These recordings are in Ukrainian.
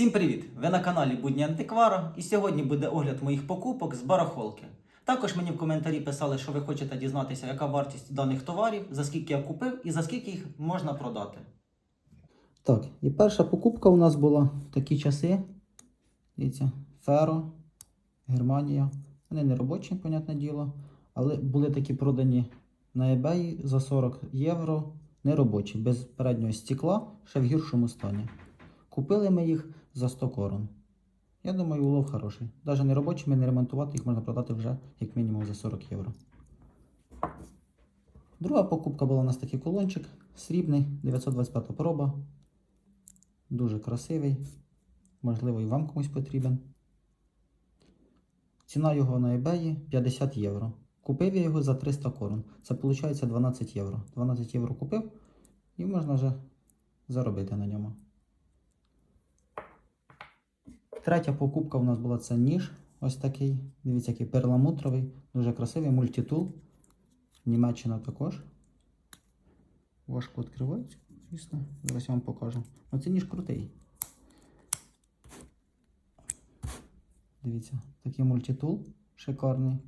Всім привіт! Ви на каналі Будні Антиквара і сьогодні буде огляд моїх покупок з барахолки. Також мені в коментарі писали, що ви хочете дізнатися, яка вартість даних товарів, за скільки я купив і за скільки їх можна продати. Так, і перша покупка у нас була в такі часи. Дивіться, Феро, Германія. Вони не робочі, понятне діло, але були такі продані на eBay за 40 євро. Неробочі, без переднього стекла, ще в гіршому стані. Купили ми їх за 100 корон. Я думаю, улов хороший. Навіть не робочими, не ремонтувати, їх можна продати вже як мінімум за 40 євро. Друга покупка була у нас такий колончик срібний, 925 проба. Дуже красивий. Можливо, і вам комусь потрібен. Ціна його на eBay 50 євро. Купив я його за 300 корон. Це виходить 12 євро. 12 євро купив і можна вже заробити на ньому. Третя покупка у нас була це ніж. Ось такий. Дивіться, який перламутровий, дуже красивий мультитул. Німеччина також. Важко відкривається, звісно. Зараз я вам покажу. Оце ніж крутий. Дивіться, такий мультитул шикарний.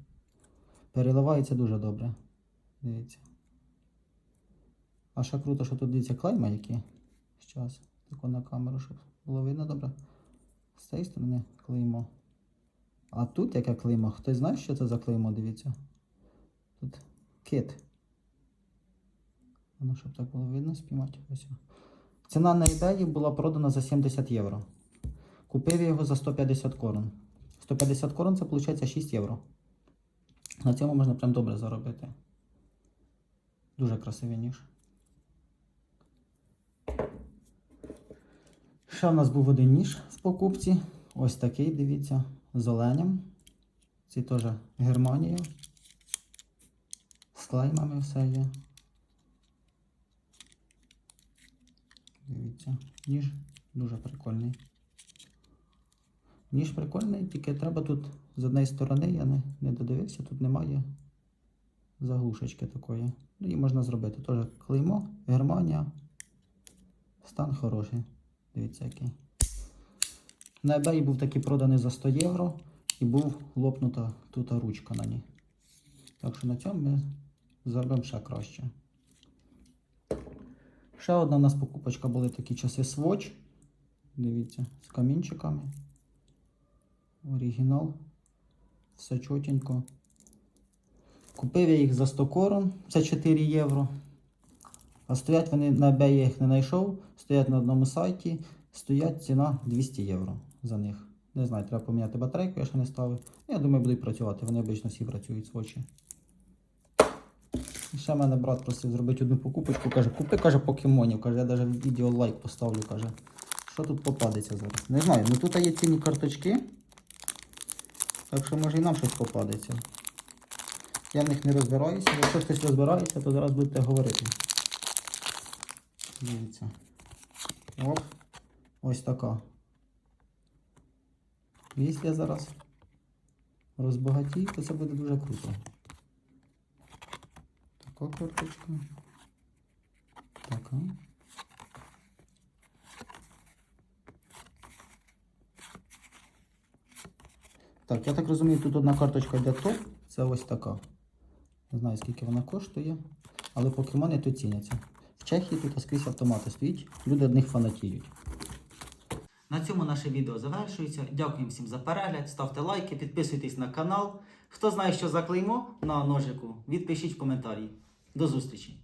Переливається дуже добре. Дивіться. А ще круто, що тут дивіться клейма які. Зараз, тако на камеру, щоб було видно добре. З цієї сторони клеймо. А тут яке клеймо? Хтось знає, що це за клеймо, дивіться. Тут кит. Воно, щоб так було видно, спіймати. Ось. Ціна на eBay була продана за 70 євро. Купив я його за 150 корон. 150 корон це виходить 6 євро. На цьому можна прям добре заробити. Дуже красивий ніж. Ще в нас був один ніж в покупці. Ось такий, дивіться, з оленем. Це теж Германія. З клеймами все є. Дивіться, ніж дуже прикольний. Ніж прикольний, тільки треба тут з однієї сторони, я не, не додивився, тут немає заглушечки такої. Ну, її можна зробити. Теж клеймо, Германія. Стан хороший. Дивіться який. На eBay був такий проданий за 100 євро і був лопнута тут ручка на ній. Так що на цьому ми зробимо ще краще. Ще одна у нас покупочка були такі часи Swatch. Дивіться, з камінчиками. Оригінал. Все чотенько. Купив я їх за 100 корон, це 4 євро. А стоять вони на eBay я їх не знайшов. Стоять на одному сайті. Стоять ціна 200 євро за них. Не знаю, треба поміняти батарейку, я ще не ставив. Я думаю, будуть працювати. Вони обично всі працюють свочі. І ще мене брат просив зробити одну покупочку. Каже, купи, каже, покемонів. Каже, я навіть відео лайк поставлю. Каже, що тут попадеться зараз? Не знаю, ну тут є цінні карточки. Так що може і нам щось попадеться. Я в них не розбираюся. Якщо хтось розбирається, то зараз будете говорити. Дивіться. Оп. Ось така. Якщо я зараз розбагатію, то це буде дуже круто. Така карточка. Така. Так, я так розумію, тут одна карточка йде топ. Це ось така. Не знаю, скільки вона коштує, але покемони тут ціняться. В Чехії тут скрізь автомати стоїть, люди одних них фанатіють. На цьому наше відео завершується. Дякую всім за перегляд. Ставте лайки, підписуйтесь на канал. Хто знає, що за клеймо на ножику, відпишіть в коментарі. До зустрічі!